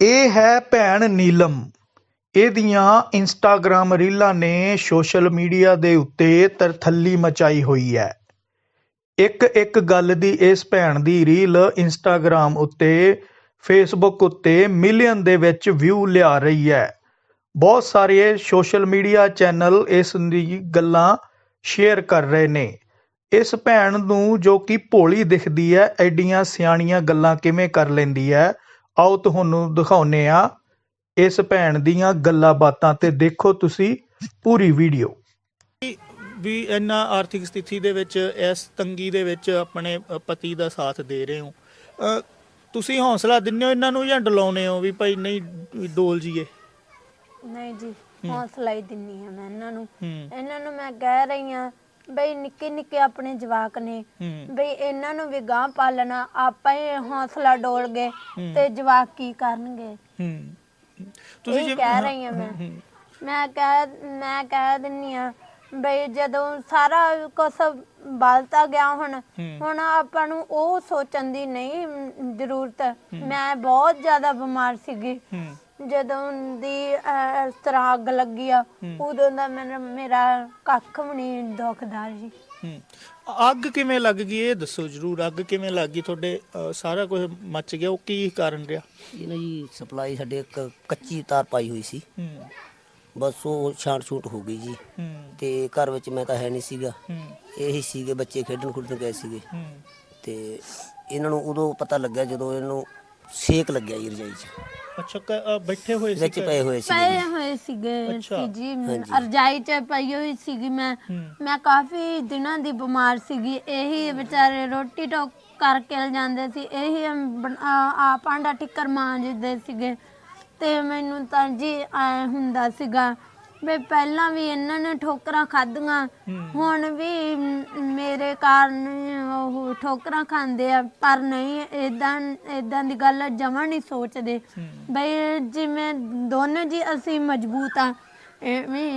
ਇਹ ਹੈ ਭੈਣ ਨੀਲਮ। ਇਹਦੀਆਂ ਇੰਸਟਾਗ੍ਰਾਮ ਰੀਲਾਂ ਨੇ ਸੋਸ਼ਲ ਮੀਡੀਆ ਦੇ ਉੱਤੇ ਤਰਥੱਲੀ ਮਚਾਈ ਹੋਈ ਹੈ। ਇੱਕ ਇੱਕ ਗੱਲ ਦੀ ਇਸ ਭੈਣ ਦੀ ਰੀਲ ਇੰਸਟਾਗ੍ਰਾਮ ਉੱਤੇ, ਫੇਸਬੁੱਕ ਉੱਤੇ ਮਿਲੀਅਨ ਦੇ ਵਿੱਚ ਵਿਊ ਲਿਆ ਰਹੀ ਹੈ। ਬਹੁਤ ਸਾਰੇ ਸੋਸ਼ਲ ਮੀਡੀਆ ਚੈਨਲ ਇਸ ਦੀ ਗੱਲਾਂ ਸ਼ੇਅਰ ਕਰ ਰਹੇ ਨੇ। ਇਸ ਭੈਣ ਨੂੰ ਜੋ ਕਿ ਭੋਲੀ ਦਿਖਦੀ ਹੈ, ਐਡੀਆਂ ਸਿਆਣੀਆਂ ਗੱਲਾਂ ਕਿਵੇਂ ਕਰ ਲੈਂਦੀ ਹੈ ਆਓ ਤੁਹਾਨੂੰ ਦਿਖਾਉਨੇ ਆ ਇਸ ਭੈਣ ਦੀਆਂ ਗੱਲਾਂ ਬਾਤਾਂ ਤੇ ਦੇਖੋ ਤੁਸੀਂ ਪੂਰੀ ਵੀਡੀਓ। ਵੀ ਇੰਨਾ ਆਰਥਿਕ ਸਥਿਤੀ ਦੇ ਵਿੱਚ ਇਸ ਤੰਗੀ ਦੇ ਵਿੱਚ ਆਪਣੇ ਪਤੀ ਦਾ ਸਾਥ ਦੇ ਰਹੇ ਹੋ। ਅ, ਤੁਸੀਂ ਹੌਸਲਾ ਦਿੰਦੇ ਹੋ ਇਹਨਾਂ ਨੂੰ ਜਾਂ ਡਲਾਉਨੇ ਹੋ ਵੀ ਭਾਈ ਨਹੀਂ ਵੀ ਡੋਲ ਜੀਏ? ਨਹੀਂ ਜੀ ਹੌਸਲਾ ਹੀ ਦਿੰਨੀ ਆ ਮੈਂ ਇਹਨਾਂ ਨੂੰ। ਹੂੰ। ਇਹਨਾਂ ਨੂੰ ਮੈਂ ਕਹਿ ਰਹੀ ਆ ਬਈ ਨਿੱਕੇ ਨਿੱਕੇ ਆਪਣੇ ਜਵਾਕ ਨੇ ਹੂੰ। ਬਈ ਇਹਨਾਂ ਨੂੰ ਵੀ ਗਾਂ ਪਾਲਣਾ ਆਪਾਂ ਹੀ ਹੌਸਲਾ ਡੋਲ ਗਏ ਹੂੰ। ਤੇ ਜਵਾਕ ਕੀ ਕਰਨਗੇ? ਹੂੰ। ਇਹ ਕਹਿ ਰਹੀ ਆ ਮੈਂ। ਹੂੰ, ਮੈਂ ਕਹਿ ਮੈਂ ਕਹਿ ਦਿੰਨੀ ਆ ਬਈ ਜਦੋਂ ਸਾਰਾ ਕੁਛ ਬਲਤਾ ਗਿਆ ਹੁਣ ਹੂੰ। ਹੁਣ ਆਪਾਂ ਨੂੰ ਉਹ ਸੋਚਣ ਦੀ ਨਹੀਂ ਮ, ਜ਼ਰੂਰਤ ਮੈਂ ਬਹੁਤ ਜ਼ਿਆਦਾ ਬਿਮਾਰ ਸੀਗੀ। ਹੂੰ। ਜਦੋਂ ਦੀ ਅਹ, ਇਸ ਤਰ੍ਹਾਂ ਅੱਗ ਲੱਗੀ ਆ ਉਦੋਂ ਦਾ ਮੇਰਾ ਮੇਰਾ ਕੱਖ ਵੀ ਨਹੀਂ ਦੁਖਦਾ ਜੀ। ਹੂੰ। ਅੱਗ ਕਿਵੇਂ ਲੱਗ ਗਈ? ਇਹ ਦੱਸੋ ਜਰੂਰ ਅੱਗ ਕਿਵੇਂ ਲੱਗ ਗਈ ਤੁਹਾਡੇ? ਸਾਰਾ ਕੁਝ ਮੱਚ ਗਿਆ ਉਹ ਕੀ ਕਾਰਨ ਰਿਹਾ? ਇਹ ਨਾ ਜੀ ਸਪਲਾਈ ਸਾਡੇ ਇੱਕ ਕੱਚੀ ਤਾਰ ਪਾਈ ਹੋਈ ਸੀ। ਹੂੰ। ਬਸ ਉਹ ਛਾਂਟ ਛੂਟ ਹੋ ਗਈ ਜੀ। ਹੂੰ। ਤੇ ਘਰ ਵਿੱਚ ਮੈਂ ਤਾਂ ਹੈ ਨਹੀਂ ਸੀਗਾ। ਹੂੰ। ਇਹੀ ਸੀਗੇ ਬੱਚੇ ਖੇਡਣ ਖੁੱਡਣ ਗਏ ਸੀਗੇ। ਹੂੰ। ਤੇ ਇਹਨਾਂ ਨੂੰ ਉਦੋਂ ਪਤਾ ਲੱਗਿਆ ਜਦੋਂ ਇਹਨੂੰ ਸੇਕ ਲੱਗਿਆ ਜੀ ਰਜਾਈ 'ਚ ਅੱਛਾ ਕ- ਅ, ਬੈਠੇ ਹੋਏ ਸੀ ਵਿੱਚ ਪਏ ਹੋਏ ਪਏ ਸੀਗੇ ਹੋਏ ਸੀਗੇ ਅੱਛਾ। ਸੀ ਜੀ ਹਾਂਜੀ। ਅਰਜਾਈ ਚ ਪਈ ਹੋਈ ਸੀਗੀ ਮੈਂ ਹੂੰ। ਮੈਂ ਕਾਫੀ ਦਿਨਾਂ ਦੀ ਬਿਮਾਰ ਸੀਗੀ ਇਹੀ ਵਿਚਾਰੇ ਰੋਟੀ ਟੋਕ ਕਰਕੇ ਜਾਂਦੇ ਸੀ ਇਹੀ ਬਣ- ਆ ਆ ਭਾਂਡਾ ਟਿੱਕਰ ਮਾਂਜਦੇ ਸੀਗੇ ਤੇ ਮੈਨੂੰ ਤਾਂ ਜੀ ਐ ਹੁੰਦਾ ਸੀਗਾ ਵੀ ਪਹਿਲਾਂ ਵੀ ਇਹਨਾਂ ਨੇ ਠੋਕਰਾਂ ਖਾਧੀਆਂ ਹੂੰ। ਹੁਣ ਵੀ ਮ- ਮੇਰੇ ਕਾਰਨ ਉਹ ਠੋਕਰਾਂ ਖਾਂਦੇ ਆ ਪਰ ਨਹੀਂ ਇਦਾਂ ਇਦਾਂ ਦੀ ਗੱਲ ਜਮਾਂ ਨਹੀਂ ਸੋਚਦੇ। ਹੂੰ। ਬਈ ਜਿਵੇਂ ਦੋਨੇ ਜੀ ਅਸੀਂ ਮਜ਼ਬੂਤ ਆ ਐਵੇਂ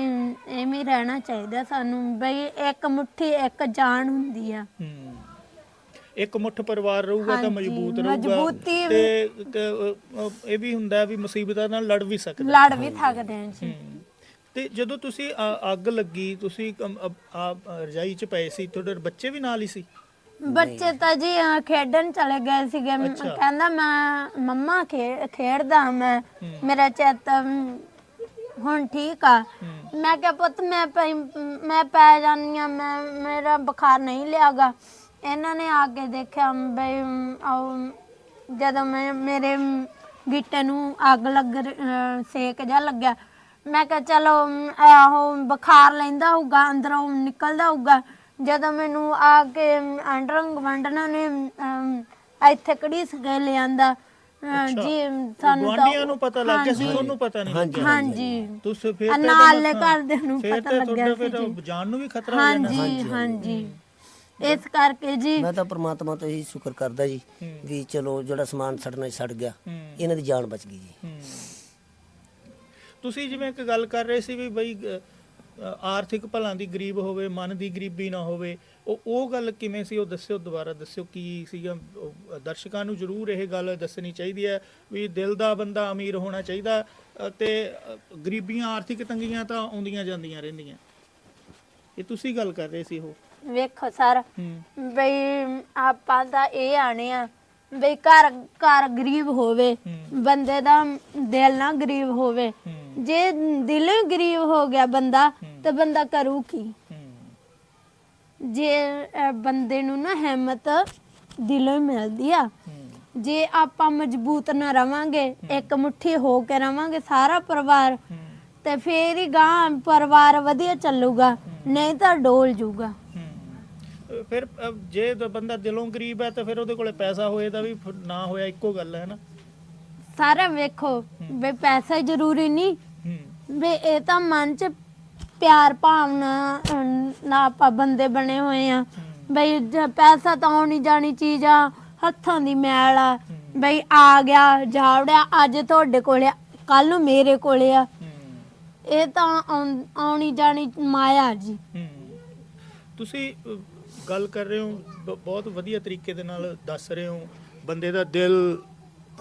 ਐਵੇਂ ਹੀ ਰਹਿਣਾ ਚਾਹੀਦਾ ਸਾਨੂੰ। ਬਈ ਇੱਕ ਮੁੱਠੀ ਇੱਕ ਜਾਨ ਹੁੰਦੀ ਆ। ਹੂੰ। ਇੱਕ ਮੁੱਠ ਪਰਿਵਾਰ ਰਹੂਗਾ ਤਾਂ ਮਜ਼ਬੂਤ ਰਹੂਗਾ। ਤੇ ਇਹ ਵੀ ਹੁੰਦਾ ਵੀ ਮੁਸੀਬਤਾਂ ਨਾਲ ਲੜ ਵੀ ਸਕਦਾ ਲੜ ਵੀ ਸਕਦੇ ਆ ਜੀ। ਹੂੰ। ਤੇ ਜਦੋਂ ਤੁਸੀਂ ਅੱਗ ਲੱਗੀ ਤੁਸੀਂ ਰਜਾਈ ਚ ਪਏ ਸੀ ਤੁਹਾਡੇ ਬੱਚੇ ਵੀ ਨਾਲ ਹੀ ਸੀ? ਬੱਚੇ ਤਾਂ ਜੀ ਅਹ, ਖੇਡਣ ਚਲੇ ਗਏ ਸੀਗੇ। ਮ- ਅੱਛਾ। ਕਹਿੰਦਾ ਮੈਂ ਮੰਮਾ ਖੇ- ਖੇਡਦਾ ਮੈਂ। ਮੇਰਾ ਚਿੱਤ ਅਮ, ਹੁਣ ਠੀਕ ਆ। ਹੂੰ। ਮੈਂ ਕਿਹਾ ਪੁੱਤ ਮੈਂ ਪਈ ਮੈਂ ਪੈ ਜਾਨੀ ਆ ਮੈਂ ਮੇਰਾ ਬੁਖਾਰ ਨਹੀਂ ਲਿਆਗਾ। ਇਹਨਾਂ ਨੇ ਆ ਕੇ ਦੇਖਿਆ ਬਈ ਅਮ, ਉਹ ਜਦੋਂ ਮੈਂ ਮੇਰੇ ਅਮ, ਗਿੱਟੇ ਨੂੰ ਅੱਗ ਲੱਗ ਰ- ਅਹ, ਸੇਕ ਜਾ ਲੱਗਿਆ। ਮੈਂ ਕਿਹਾ ਚਲੋ ਅਮ, ਆਹੋ ਬੁਖਾਰ ਲੈਂਦਾ ਹੋਊਗਾ ਅੰਦਰੋਂ ਨਿਕਲਦਾ ਹੋਊਗਾ। ਜਦੋਂ ਮੈਨੂੰ ਆ ਕੇ ਅੰਡਰੰਗ ਵੰਡਣਾ ਨੇ ਅਮ, ਇੱਥੇ ਕੜੀਸ ਕੇ ਲਿਆਂਦਾ। ਜੀ ਸਾਨੂੰ ਤਾਂ ਗੁਆਂਢੀਆਂ ਨੂੰ ਪਤਾ ਲੱਗ ਗਿਆ ਸੀ ਹਾਂਜੀ। ਤੁਹਾਨੂੰ ਪਤਾ ਨਹੀਂ ਲੱਗਿਆ ਹਾਂਜੀ ਤੁਸੀਂ ਫਿਰ ਤਾਂ ਨਾਲੇ ਤੁਹਾਨੂੰ- ਘਰਦਿਆਂ ਨੂੰ ਫਿਰ ਪਤਾ ਤਾਂ ਲੱਗਿਆ ਤੁਹਾਡਾ ਸੀ ਫਿਰ ਜੀ ਜਾਨ ਨੂੰ ਵੀ ਖਤਰਾ ਹੋ ਜਾਣਾ ਹਾਂਜੀ ਹਾਂਜੀ ਇਸ ਕਰਕੇ ਜੀ ਮੈਂ ਤਾਂ ਪ੍ਰਮਾਤਮਾ ਤੋਂ ਇਹੀ ਸ਼ੁਕਰ ਕਰਦਾ ਜੀ ਹੂੰ। ਵੀ ਚਲੋ ਜਿਹੜਾ ਸਮਾਨ ਸੜਨਾ ਸੀ ਸੜ ਗਿਆ ਹੂੰ। ਇਹਨਾਂ ਦੀ ਜਾਨ ਬਚ ਗਈ ਜੀ ਹੂੰ। ਤੁਸੀਂ ਜਿਵੇਂ ਇੱਕ ਗੱਲ ਕਰ ਰਹੇ ਸੀ ਵੀ ਬਈ ਅ, ਆਰਥਿਕ ਭਲਾਂ ਦੀ ਗਰੀਬ ਹੋਵੇ ਮਨ ਦੀ ਗਰੀਬੀ ਨਾ ਹੋਵੇ ਉਹ ਉਹ ਗੱਲ ਕਿਵੇਂ ਸੀ ਉਹ ਦੱਸਿਓ ਦੁਬਾਰਾ ਦੱਸਿਓ ਕੀ ਸੀਗਾ ਦਰਸ਼ਕਾਂ ਨੂੰ ਜ਼ਰੂਰ ਇਹ ਗੱਲ ਦੱਸਣੀ ਚਾਹੀਦੀ ਹੈ ਵੀ ਦਿਲ ਦਾ ਬੰਦਾ ਅਮੀਰ ਹੋਣਾ ਚਾਹੀਦਾ ਤੇ ਗਰੀਬੀਆਂ ਆਰਥਿਕ ਤੰਗੀਆਂ ਤਾਂ ਆਉਂਦੀਆਂ ਜਾਂਦੀਆਂ ਰਹਿੰਦੀਆਂ। ਇਹ ਤੁਸੀਂ ਗੱਲ ਕਰ ਰਹੇ ਸੀ ਉਹ? ਵੇਖੋ ਸਰ ਬਈ ਆਪਾਂ ਤਾਂ ਇਹ ਆਣੇ ਆ ਬਈ ਘਰ ਘਰ ਗਰੀਬ ਹੋਵੇ। ਬੰਦੇ ਦਾ ਦਿਲ ਨਾ ਗਰੀਬ ਹੋਵੇ। ਜੇ ਦਿਲ ਗਰੀਬ ਹੋ ਗਿਆ ਬੰਦਾ। ਤੇ ਬੰਦਾ ਕਰੂ ਕੀ? ਜੇ ਅਹ, ਬੰਦੇ ਨੂੰ ਨਾ ਹਿੰਮਤ ਦਿਲੋਂ ਹੀ ਮਿਲਦੀ ਆ ਜੇ ਆਪਾਂ ਮਜ਼ਬੂਤ ਨਾ ਰਵਾਂਗੇ ਇੱਕ ਮੁੱਠੀ ਹੋ ਕੇ ਰਵਾਂਗੇ ਸਾਰਾ ਪਰਿਵਾਰ ਤੇ ਫੇਰ ਹੀ ਗਾਂ ਪਰਿਵਾਰ ਵਧੀਆ ਚੱਲੂਗਾ ਨਹੀਂ ਤਾਂ ਡੋਲ ਜੂਗਾ। ਫਿਰ ਅਹ ਜੇ ਤਾਂ ਬੰਦਾ ਦਿਲੋਂ ਗਰੀਬ ਹੈ ਤਾਂ ਫਿਰ ਉਹਦੇ ਕੋਲੇ ਪੈਸਾ ਹੋਏ ਤਾਂ ਵੀ ਫਿਰ ਨਾ ਹੋਇਆ ਇੱਕੋ ਗੱਲ ਹੈ ਨਾ? ਸਾਰਾ ਵੇਖੋ ਵੀ ਪੈਸਾ ਜ਼ਰੂਰੀ ਨਹੀਂ ਹੂੰ। ਵੀ ਇਹ ਤਾਂ ਮਨ 'ਚ ਪਿਆਰ ਭਾਵਨਾ ਨਾ ਆਪਾਂ ਬੰਦੇ ਬਣੇ ਹੋਏ ਆ। ਬਈ ਜੇ ਪੈਸਾ ਤਾਂ ਆਉਣੀ ਜਾਣੀ ਚੀਜ਼ ਆ ਹੱਥਾਂ ਦੀ ਮੈਲ ਆ। ਬਈ ਆ ਗਿਆ ਜਾਵੜਿਆ ਅੱਜ ਤੁਹਾਡੇ ਕੋਲੇ ਕੱਲ ਨੂੰ ਮੇਰੇ ਕੋਲੇ ਆ। ਹੂੰ। ਇਹ ਤਾਂ ਆਉਣ- ਆਉਣੀ ਜਾਣੀ ਮਾਇਆ ਜੀ। ਤੁਸੀਂ ਅਹ, ਗੱਲ ਕਰ ਰਹੇ ਹੋ ਬ- ਬਹੁਤ ਵਧੀਆ ਤਰੀਕੇ ਦੇ ਨਾਲ ਦੱਸ ਰਹੇ ਹੋ। ਬੰਦੇ ਦਾ ਦਿਲ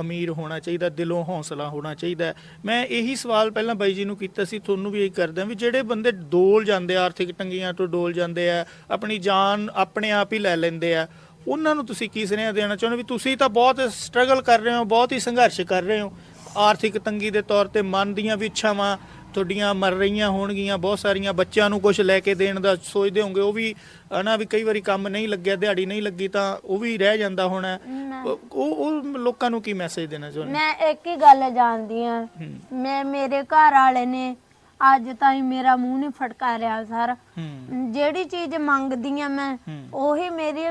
ਅਮੀਰ ਹੋਣਾ ਚਾਹੀਦਾ, ਦਿਲੋਂ ਹੌਸਲਾ ਹੋਣਾ ਚਾਹੀਦਾ ਮੈਂ ਇਹੀ ਸਵਾਲ ਪਹਿਲਾਂ ਬਾਈ ਜੀ ਨੂੰ ਕੀਤਾ ਸੀ, ਤੁਹਾਨੂੰ ਵੀ ਇਹੀ ਕਰਦਾ ਵੀ ਜਿਹੜੇ ਬੰਦੇ ਡੋਲ ਜਾਂਦੇ ਆ, ਆਰਥਿਕ ਤੰਗੀਆਂ ਤੋਂ ਡੋਲ ਜਾਂਦੇ ਆ, ਆਪਣੀ ਜਾਨ ਆਪਣੇ ਆਪ ਹੀ ਲੈ ਲੈਂਦੇ ਆ, ਉਹਨਾਂ ਨੂੰ ਤੁਸੀਂ ਕੀ ਸੁਨੇਹਾ ਦੇਣਾ ਚਾਹੁੰਦੇ ਵੀ ਤੁਸੀਂ ਤਾਂ ਬਹੁਤ ਸਟਰਗਲ ਕਰ ਰਹੇ ਹੋ, ਬਹੁਤ ਹੀ ਸੰਘਰਸ਼ ਕਰ ਰਹੇ ਹੋ। ਆਰਥਿਕ ਤੰਗੀ ਦੇ ਤੌਰ ਤੇ ਮਨ ਦੀਆਂ ਵੀ ਇੱਛਾਵਾਂ ਤੁਹਾਡੀਆਂ ਮਰ ਰਹੀਆਂ ਹੋਣਗੀਆਂ ਬਹੁਤ ਸਾਰੀਆਂ ਬੱਚਿਆਂ ਨੂੰ ਕੁਝ ਲੈ ਕੇ ਦੇਣ ਦਾ ਸੋਚਦੇ ਹੋਵੋਗੇ ਉਹ ਵੀ ਹਨਾ ਵੀ ਕਈ ਵਾਰੀ ਕੰਮ ਨਹੀਂ ਲੱਗਿਆ ਦਿਹਾੜੀ ਨਹੀਂ ਲੱਗੀ ਤਾਂ ਉਹ ਵੀ ਰਹਿ ਜਾਂਦਾ ਹੋਣਾ। ਉਹ ਉਹ ਲੋਕਾਂ ਨੂੰ ਕੀ ਮੈਸੇਜ ਦੇਣਾ ਚਾਹੁੰਦੇ? ਮੈਂ ਇੱਕ ਹੀ ਗੱਲ ਜਾਣਦੀ ਆ ਮੈਂ ਮੇਰੇ ਘਰ ਵਾਲੇ ਨੇ ਅੱਜ ਤਾਈਂ ਮੇਰਾ ਮੂੰਹ ਨਹੀਂ ਫਟਕਾਰਿਆ ਸਰ। ਹੂੰ। ਜਿਹੜੀ ਚੀਜ਼ ਮੰਗਦੀ ਆ ਮੈਂ। ਉਹੀ ਮੇਰੇ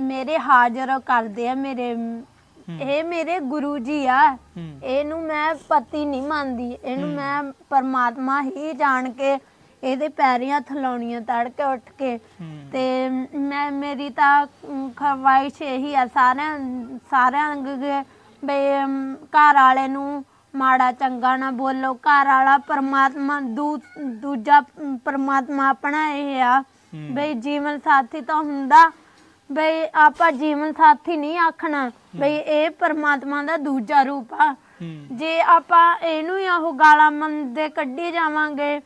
ਮੇਰੇ ਹਾਜ਼ਰ ਕਰਦੇ ਆ ਮੇਰੇ ਇਹ ਮੇਰੇ ਗੁਰੂ ਜੀ ਆ। ਇਹਨੂੰ ਮੈਂ ਪਤੀ ਨਹੀਂ ਮੰਨਦੀ। ਇਹਨੂੰ ਮੈਂ ਪਰਮਾਤਮਾ ਹੀ ਜਾਣ ਕੇ ਇਹਦੇ ਪੈਰੀਂ ਹੱਥ ਲਾਉਣੀਆਂ ਤੜਕੇ ਉੱਠ ਕੇ। ਤੇ ਮੈਂ ਮੇਰੀ ਤਾਂ ਖਵਾਇਸ਼ ਇਹੀ ਆ ਸਾਰਿਆਂ ਸਾਰਿਆਂ ਅੱਗੇ ਬਈ ਅਮ, ਘਰ ਵਾਲੇ ਨੂੰ ਮਾੜਾ ਚੰਗਾ ਨਾ ਬੋਲੋ। ਘਰ ਵਾਲਾ ਪਰਮਾਤਮਾ ਦੂਜਾ ਪਰਮਾਤਮਾ ਆਪਣਾ ਇਹ ਆ। ਬਈ ਜੀਵਨ ਸਾਥੀ ਤਾਂ ਹੁੰਦਾ। ਬਈ ਆਪਾਂ ਜੀਵਨ ਸਾਥੀ ਨਹੀਂ ਆਖਣਾ। ਬਈ ਇਹ ਪਰਮਾਤਮਾ ਦਾ ਦੂਜਾ ਰੂਪ ਆ। ਜੇ ਆਪਾਂ ਇਹਨੂੰ ਹੀ ਉਹ ਗਾਲਾਂ ਮੰਦੇ ਕੱਢੀ ਜਾਵਾਂਗੇ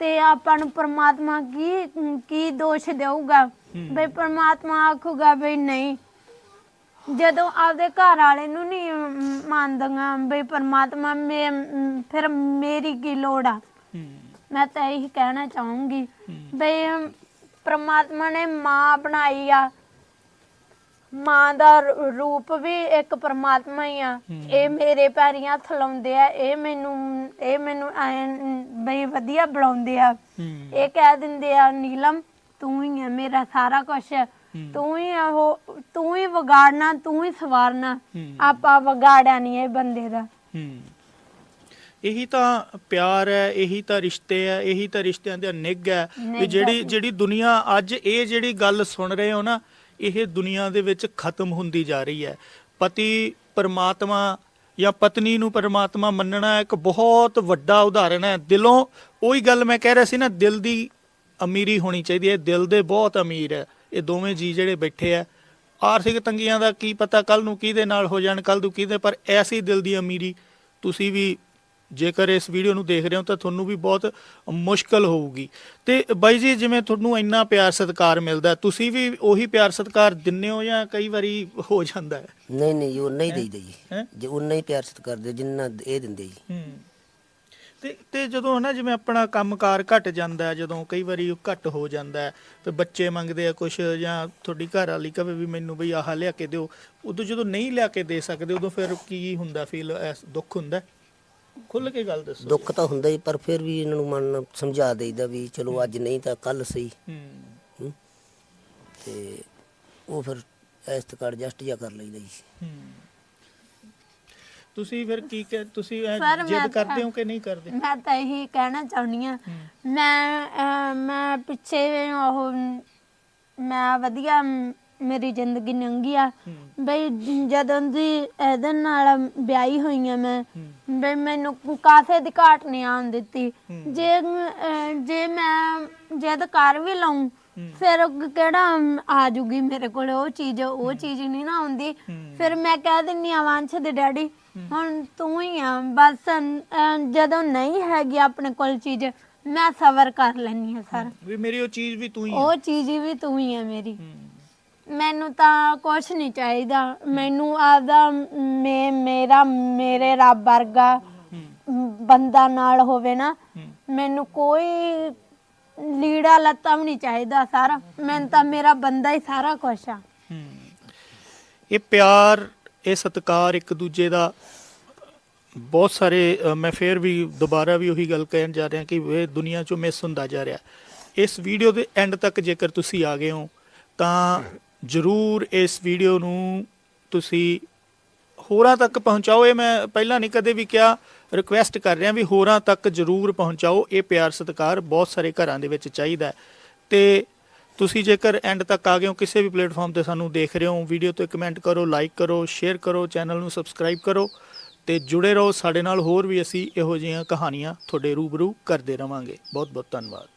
ਤੇ ਆਪਾਂ ਨੂੰ ਪ੍ਰਮਾਤਮਾ ਕੀ ਕੀ ਦੋਸ਼ ਦੇਊਗਾ? ਬਈ ਪ੍ਰਮਾਤਮਾ ਆਖੂਗਾ ਬਈ ਨਹੀਂ। ਜਦੋਂ ਆਪਦੇ ਘਰ ਵਾਲੇ ਨੂੰ ਨਹੀਂ ਅਮ, ਮੰਨਦੀਆਂ ਬਈ ਪ੍ਰਮਾਤਮਾ ਮੇ ਫਿਰ ਮੇਰੀ ਕੀ ਲੋੜ ਆ? ਮੈਂ ਤਾਂ ਇਹੀ ਕਹਿਣਾ ਚਾਹੂੰਗੀ। ਬਈ ਪ੍ਰਮਾਤਮਾ ਨੇ ਮਾਂ ਬਣਾਈ ਆ। ਮਾਂ ਦਾ ਰੂ- ਰੂਪ ਵੀ ਇੱਕ ਪ੍ਰਮਾਤਮਾ ਹੀ ਆ। ਇਹ ਮੇਰੇ ਪੈਰੀਂ ਹੱਥ ਲਾਉਂਦੇ ਆ ਇਹ ਮੈਨੂੰ ਇਹ ਮੈਨੂੰ ਐਂ ਬਈ ਵਧੀਆ ਬੁਲਾਉਂਦੇ ਆ। ਹੂੰ। ਇਹ ਕਹਿ ਦਿੰਦੇ ਆ ਨੀਲਮ ਤੂੰ ਹੀ ਆ ਮੇਰਾ ਸਾਰਾ ਕੁਝ ਤੂੰ ਹੀ ਆ ਉਹ ਤੂੰ ਹੀ ਵਿਗਾੜਨਾ ਤੂੰ ਹੀ ਸਵਾਰਨਾ। ਹੂੰ। ਆਪਾਂ ਵਿਗਾੜਿਆ ਨਹੀਂ ਇਹ ਬੰਦੇ ਦਾ। ਹੂੰ। ਇਹੀ ਤਾਂ ਪਿਆਰ ਹੈ ਇਹੀ ਤਾਂ ਰਿਸ਼ਤੇ ਹੈ ਇਹੀ ਤਾਂ ਰਿਸ਼ਤਿਆਂ ਦਾ ਨਿੱਘ ਹੈ। ਵੀ ਨਿੱਘ ਜਿਹੜੀ ਹੈ। ਜਿਹੜੀ ਦੁਨੀਆ ਅੱਜ ਇਹ ਜਿਹੜੀ ਗੱਲ ਸੁਣ ਰਹੇ ਹੋ ਨਾ ਇਹ ਦੁਨੀਆ ਦੇ ਵਿੱਚ ਖਤਮ ਹੁੰਦੀ ਜਾ ਰਹੀ ਹੈ। ਪਤੀ ਪਰਮਾਤਮਾ ਜਾਂ ਪਤਨੀ ਨੂੰ ਪਰਮਾਤਮਾ ਮੰਨਣਾ ਇੱਕ ਬਹੁਤ ਵੱਡਾ ਉਦਾਹਰਣ ਹੈ। ਦਿਲੋਂ ਉਹੀ ਗੱਲ ਮੈਂ ਕਹਿ ਰਿਹਾ ਸੀ ਨਾ, ਦਿਲ ਦੀ ਅਮੀਰੀ ਹੋਣੀ ਚਾਹੀਦੀ ਹੈ। ਦਿਲ ਦੇ ਬਹੁਤ ਅਮੀਰ ਹੈ। ਇਹ ਦੋਵੇਂ ਜੀ ਜਿਹੜੇ ਬੈਠੇ ਆ, ਆਰਥਿਕ ਤੰਗੀਆਂ ਦਾ ਕੀ ਪਤਾ ਕੱਲ ਨੂੰ ਕਿਹਦੇ ਨਾਲ ਹੋ ਜਾਣ ਕੱਲ ਨੂੰ ਕਿਹਦੇ, ਪਰ ਐਸੀ ਦਿਲ ਦੀ ਅਮੀਰੀ ਤੁਸੀਂ ਵੀ ਜੇਕਰ ਇਸ ਵੀਡੀਓ ਨੂੰ ਦੇਖ ਰਹੇ ਹੋ ਤਾਂ ਤੁਹਾਨੂੰ ਵੀ ਬਹੁਤ ਮੁਸ਼ਕਲ ਹੋਊਗੀ। ਤੇ ਬਾਈ ਜੀ ਜਿਵੇਂ ਤੁਹਾਨੂੰ ਇੰਨਾ ਪਿਆਰ ਸਤਿਕਾਰ ਮਿਲਦਾ ਤੁਸੀਂ ਵੀ ਉਹੀ ਪਿਆਰ ਸਤਿਕਾਰ ਦਿੰਨੇ ਹੋ ਜਾਂ ਕਈ ਵਾਰੀ ਹੋ ਜਾਂਦਾ ਹੈ? ਨਹੀਂ ਨਹੀਂ ਉਹ ਨਹੀਂ ਦੇਈਦਾ ਜੀ? ਜੇ ਉਨਾ ਹੀ ਪਿਆਰ ਸਤ ਕਰਦੇ ਜਿੰਨਾ ਇਹ ਦਿੰਦੇ ਜੀ। ਹੂੰ। ਤੇ ਤੇ ਜਦੋਂ ਨਾ ਜਿਵੇਂ ਆਪਣਾ ਕੰਮਕਾਰ ਘਟ ਜਾਂਦਾ ਜਦੋਂ ਕਈ ਵਾਰੀ ਉਹ ਘਟ ਹੋ ਜਾਂਦਾ ਤੇ ਬੱਚੇ ਮੰਗਦੇ ਆ ਕੁਝ ਜਾਂ ਤੁਹਾਡੀ ਘਰ ਵਾਲੀ ਕਹੇ ਵੀ ਮੈਨੂੰ ਬਈ ਆਹ ਲਿਆ ਕੇ ਦਿਓ ਉਦੋਂ ਜਦੋਂ ਨਹੀਂ ਲਿਆ ਕੇ ਦੇ ਸਕਦੇ ਉਦੋਂ ਫਿਰ ਕੀ ਹੁੰਦਾ ਫੀਲ ਦੁੱਖ ਹੁੰਦਾ ਖੁੱਲ ਕੇ ਗੱਲ ਦੱਸੋ। ਦੁੱਖ ਤਾਂ ਹੁੰਦਾ ਹੀ ਪਰ ਫਿਰ ਵੀ ਇਹਨਾਂ ਨੂੰ ਮਨ ਸਮਝਾ ਦੇਈਦਾ ਵੀ ਚਲੋ ਅੱਜ ਨਹੀਂ ਤਾਂ ਕੱਲ ਸਹੀ। ਹੂੰ। ਹੂੰ। ਤੇ ਉਹ ਫਿਰ ਇਸ ਤੱਕ ਐਡਜਸਟ ਜਿਹਾ ਕਰ ਲਈਦਾ ਜੀ। ਹੂੰ। ਤੁਸੀਂ ਫਿਰ ਕੀ ਕਹਿ ਤੁਸੀਂ ਇਹ ਸਰ, ਮੈਂ ਜਿੱਦ ਤਾਂ- ਕਰਦੇ ਹੋ ਕਿ ਨਹੀਂ ਕਰਦੇ? ਮੈਂ ਤਾਂ ਇਹੀ ਕਹਿਣਾ ਚਾਹੁੰਦੀ ਆ ਮੈਂ ਅਹ, ਮੈਂ ਪਿੱਛੇ ਉਹ ਮੈਂ ਵਧੀਆ ਮ, ਮੇਰੀ ਜ਼ਿੰਦਗੀ ਲੰਘੀ ਆ। ਬਈ ਜਦੋਂ ਦੀ ਇਹਦੇ ਨਾਲ ਵਿਆਹੀ ਹੋਈ ਆ ਮੈਂ ਬਈ ਮੈਨੂੰ ਕਾਸੇ ਦੀ ਘਾਟ ਨਹੀਂ ਆਉਣ ਦਿੱਤੀ। ਜੇ ਅਹ, ਜੇ ਮੈਂ ਜਦ ਕਰ ਵੀ ਲਵਾਂ ਫਿਰ ਉਹ ਕਿਹੜਾ ਆ ਜੂਗੀ ਮੇਰੇ ਕੋਲ? ਉਹ ਚੀਜ਼ ਉਹ ਚੀਜ਼ ਨਹੀਂ ਨਾ ਆਉਂਦੀ। ਫਿਰ ਮੈਂ ਕਹਿ ਦਿੰਨੀ ਆ ਵਾਂਛ ਦੇ ਡੈਡੀ ਹੁਣ ਤੂੰ ਹੀ ਆ ਬਸ ਅਹ, ਜਦੋਂ ਨਹੀਂ ਹੈਗੀ ਆਪਣੇ ਕੋਲ ਚੀਜ਼ ਮੈਂ ਸਬਰ ਕਰ ਲੈਣੀ ਆ ਸਰ। ਵੀ ਮੇਰੀ ਉਹ ਚੀਜ਼ ਵੀ ਤੂੰ ਹੀ ਹੈ ਉਹ ਚੀਜ਼ ਵੀ ਤੂੰ ਹੀ ਆ ਮੇਰੀ। ਹੂੰ। ਮੈਨੂੰ ਤਾਂ ਕੁਝ ਨਹੀਂ ਚਾਹੀਦਾ। ਮੈਨੂੰ ਆਪਦਾ ਮੇ, ਮੇਰਾ, ਮੇਰੇ ਰੱਬ ਵਰਗਾ ਬੰਦਾ ਨਾਲ ਹੋਵੇ ਨਾ, ਮੈਨੂੰ ਕੋਈ ਲੀੜਾ ਲੱਤਾ ਵੀ ਨਹੀਂ ਚਾਹੀਦਾ ਸਾਰਾ। ਮੈਨੂੰ ਤਾਂ ਮੇਰਾ ਬੰਦਾ ਹੀ ਸਾਰਾ ਕੁਝ ਆ। ਇਹ ਪਿਆਰ, ਇਹ ਸਤਿਕਾਰ ਇੱਕ ਦੂਜੇ ਦਾ ਬਹੁਤ ਸਾਰੇ ਮੈਂ ਫੇਰ ਵੀ ਦੁਬਾਰਾ ਵੀ ਉਹੀ ਗੱਲ ਕਹਿਣ ਜਾ ਰਿਹਾ ਕਿ ਇਹ ਦੁਨੀਆ ਚੋਂ ਮਿਸ ਹੁੰਦਾ ਜਾ ਰਿਹਾ। ਇਸ ਵੀਡੀਓ ਦੇ ਐਂਡ ਤੱਕ ਜੇਕਰ ਤੁਸੀਂ ਆ ਗਏ ਹੋ, ਤਾਂ ਜਰੂਰ ਇਸ ਵੀਡੀਓ ਨੂੰ ਤੁਸੀਂ ਹੋਰਾਂ ਤੱਕ ਪਹੁੰਚਾਓ। ਇਹ ਮੈਂ ਪਹਿਲਾਂ ਨਹੀਂ ਕਦੇ ਵੀ ਕਿਹਾ ਰਿਕੁਐਸਟ ਕਰ ਰਿਹਾ ਵੀ ਹੋਰਾਂ ਤੱਕ ਜਰੂਰ ਪਹੁੰਚਾਓ। ਇਹ ਪਿਆਰ ਸਤਿਕਾਰ ਬਹੁਤ ਸਾਰੇ ਘਰਾਂ ਦੇ ਵਿੱਚ ਚਾਹੀਦਾ ਹੈ। ਤੇ ਤੁਸੀਂ ਜੇਕਰ ਐਂਡ ਤੱਕ ਆ ਗਏ ਹੋ, ਕਿਸੇ ਵੀ ਪਲੇਟਫਾਰਮ ਤੇ ਸਾਨੂੰ ਦੇਖ ਰਹੇ ਹੋ, ਵੀਡੀਓ ਤੇ ਕਮੈਂਟ ਕਰੋ ਲਾਈਕ ਕਰੋ ਸ਼ੇਅਰ ਕਰੋ ਚੈਨਲ ਨੂੰ ਸਬਸਕ੍ਰਾਈਬ ਕਰੋ ਤੇ ਜੁੜੇ ਰਹੋ। ਸਾਡੇ ਨਾਲ ਹੋਰ ਵੀ ਅਸੀਂ ਇਹੋ ਜਿਹੀਆਂ ਕਹਾਣੀਆਂ ਤੁਹਾਡੇ ਰੂਬਰੂ ਕਰਦੇ ਰਵਾਂਗੇ। ਬਹੁਤ ਬਹੁਤ ਧੰਨਵਾਦ।